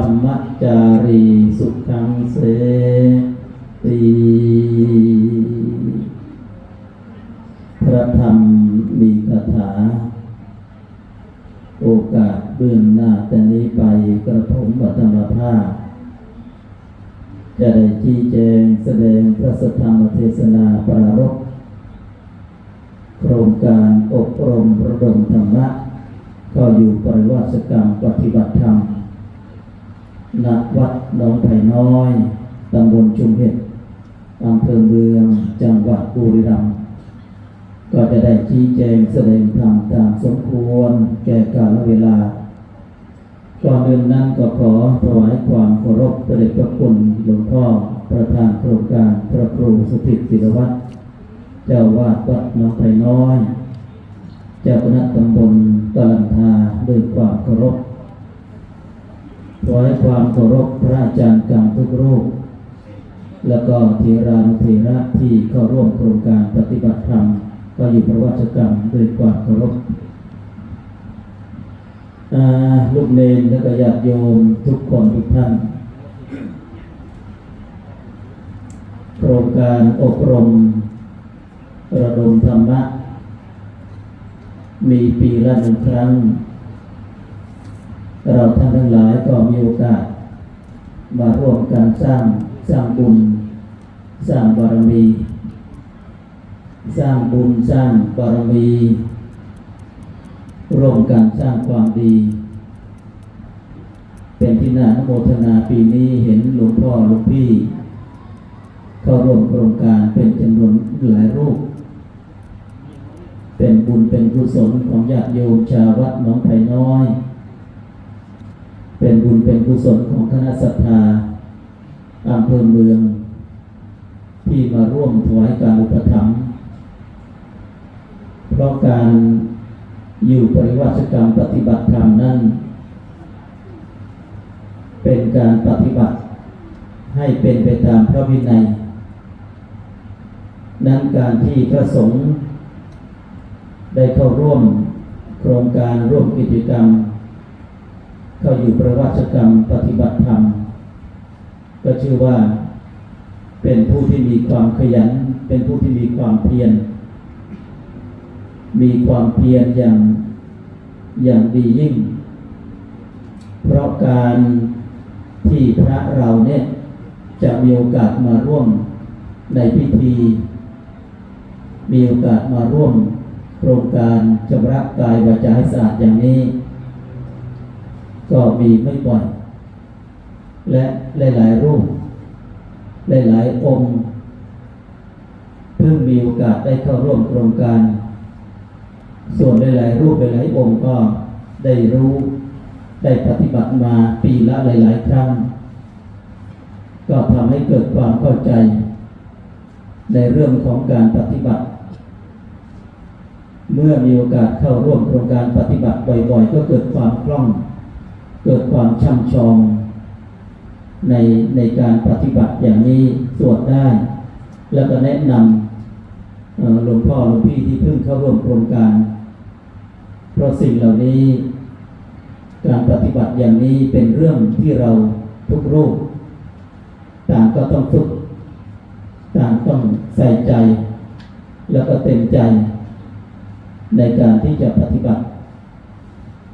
รรมจารีสุขังเสติพระธรรมมีคาถา โอกาสเบื้องหน้าแต่นี้ไปกระผมบัตรภาพ จะได้ชี้แจงแสดงพระสธรรมเทศนาปรารภโครงการอบรมระดมธรรมะ ก็อยู่ปริวัติกรรมปฏิบัติธรรม ณวัดหนองไผ่น้อย ตำบลชุมเห็ดอำเภอเมือง จังหวัดบุรีรัมย์ก็จะได้ชี้แจงแสดงธรรมตามสมควรแก่กาลเวลาก่อนเดินนั้นก็ขอถวายความเคารพประเดชพระคุณหลวงพ่อประธานโครงการพระครูสถิตศิลวัฒน์เจ้าวาดวัดหนองไผ่น้อย เจ้าคณะตำบลกาลันทาด้วยความเคารพ ขอให้ความเคารพพระอาจารย์กรรมทุกรูป แล้วก็เทรานุเทระที่เข้าร่วมโครงการปฏิบัติธรรมก็อยู่ประวัติกรรมด้วยความเคารพอาลูกเนนและก็ญาติโยมทุกคนทุกท่าน โครงการอบรม ระดมธรรมะ มีปีละหนึ่งครั้ง เราท่านทั้งหลายก็มีโอกาส มาร่วมกันสร้างสร้างบุญ สร้างบารมี สร้างบุญสร้างบารมี ร่วมกันสร้างความดี เป็นที่น่าโมทนาปีนี้เห็นหลวงพ่อหลวงพี่ เข้าร่วมโครงการเป็นจำนวนหลายรูป เป็นบุญเป็นกุศลของญาติโยมชาววัดหนองไผ่น้อย เป็นบุญเป็นกุศลของคณะศรัทธาอำเภอเมือง ที่มาร่วมถวายการอุปถัมภ์เพราะการอยู่ปริวาสกรรมปฏิบัติธรรมนั้นเป็นการปฏิบัติให้เป็นไปตามพระวินัย นั้นการที่พระสงฆ์ได้เข้าร่วมโครงการร่วมกิจกรรม เขาอยู่ประวัติกรรมปฏิบัติธรรม ก็ชื่อว่าเป็นผู้ที่มีความขยัน เป็นผู้ที่มีความเพียร มีความเพียรอย่างอย่างดียิ่ง เพราะการที่พระเราเนี่ยจะมีโอกาสมาร่วมในพิธี มีโอกาสมาร่วมโครงการชำระกายวาจาให้สะอาดอย่างนี้ ก็มีไม่บ่อย และหลายๆรูป หลายๆองค์ เพิ่งมีโอกาสได้เข้าร่วมโครงการ ส่วนหลายๆรูปหลายๆองค์ก็ได้รู้ได้ปฏิบัติมาปีละหลาย ๆ ครั้ง ก็ทำให้เกิดความเข้าใจ ในเรื่องของการปฏิบัติ เมื่อมีโอกาสเข้าร่วมโครงการปฏิบัติบ่อย ๆ ก็เกิดความคล่อง เกิดความช่ำชอง ในในการปฏิบัติอย่างนี้สวดได้ แล้วก็แนะนำหลวงพ่อหลวงพี่ที่เพิ่งเข้าร่วมโครงการ เพราะสิ่งเหล่านี้ การปฏิบัติอย่างนี้เป็นเรื่องที่เราทุกรูปต่างก็ต้องฝึกต่างต้องใส่ใจ แล้วก็เต็มใจ ในการที่จะปฏิบัติ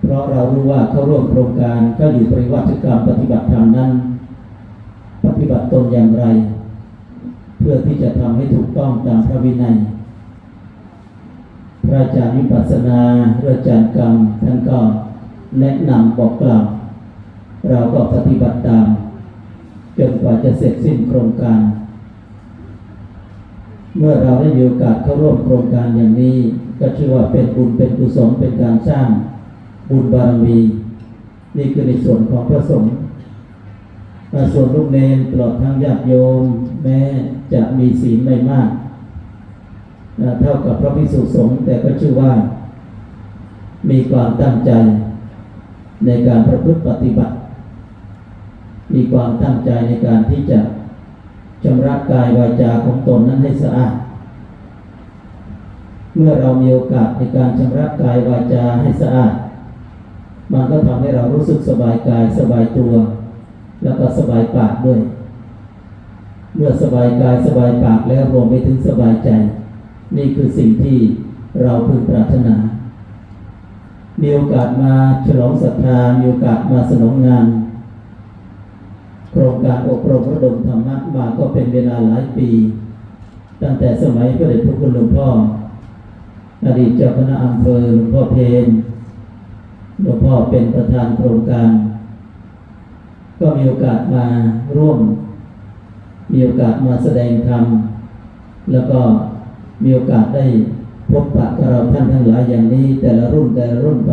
เพราะเรารู้ว่าเข้าร่วมโครงการก็อยู่ปริวัติกรรมปฏิบัติธรรมนั้น ปฏิบัติตนอย่างไร เพื่อที่จะทำให้ถูกต้องตามพระวินัย พระอาจารย์วิปัสสนาพระอาจารย์กรรมท่านก็แนะนำบอกกล่าวเราก็ปฏิบัติตาม จนกว่าจะเสร็จสิ้นโครงการ เมื่อเราได้มีโอกาสเข้าร่วมโครงการอย่างนี้ ก็ชื่อว่าเป็นบุญเป็นกุศลเป็นการสร้าง บุญบารมี นี่คือในส่วนของพระสงฆ์อ่ส่วนลูกเนนตลอดทั้งญาติโยม แม้จะมีศีลไม่มาก เท่ากับพระภิกษุสงฆ์แต่ก็ชื่อว่า มีความตั้งใจในการประพฤติปฏิบัติ มีความตั้งใจในการที่จะชำระกายวาจาของตนนั้นให้สะอาด เมื่อเรามีโอกาสในการชำระกายวาจาให้สะอาด มันก็ทำให้เรารู้สึกสบายกายสบายตัว แล้วก็สบายปากด้วย เมื่อสบายกายสบายปากแล้วรวมไปถึงสบายใจ นี่คือสิ่งที่เราพึงปรารถนา มีโอกาสมาฉลองศรัทธา มีโอกาสมาสนองงาน โครงการอบรมระดมธรรมะมาก็เป็นเวลาหลายปี ตั้งแต่สมัยพระเดชพระคุณหลวงพ่ออดีตเจ้าคณะอำเภอหลวงพ่อเพน หลวงพ่อเป็นประธานโครงการ ก็มีโอกาสมาร่วม มีโอกาสมาแสดงธรรม แล้วก็มีโอกาสได้พบปะกับเราท่านทั้งหลายอย่างนี้แต่ละรุ่นแต่ละรุ่นไป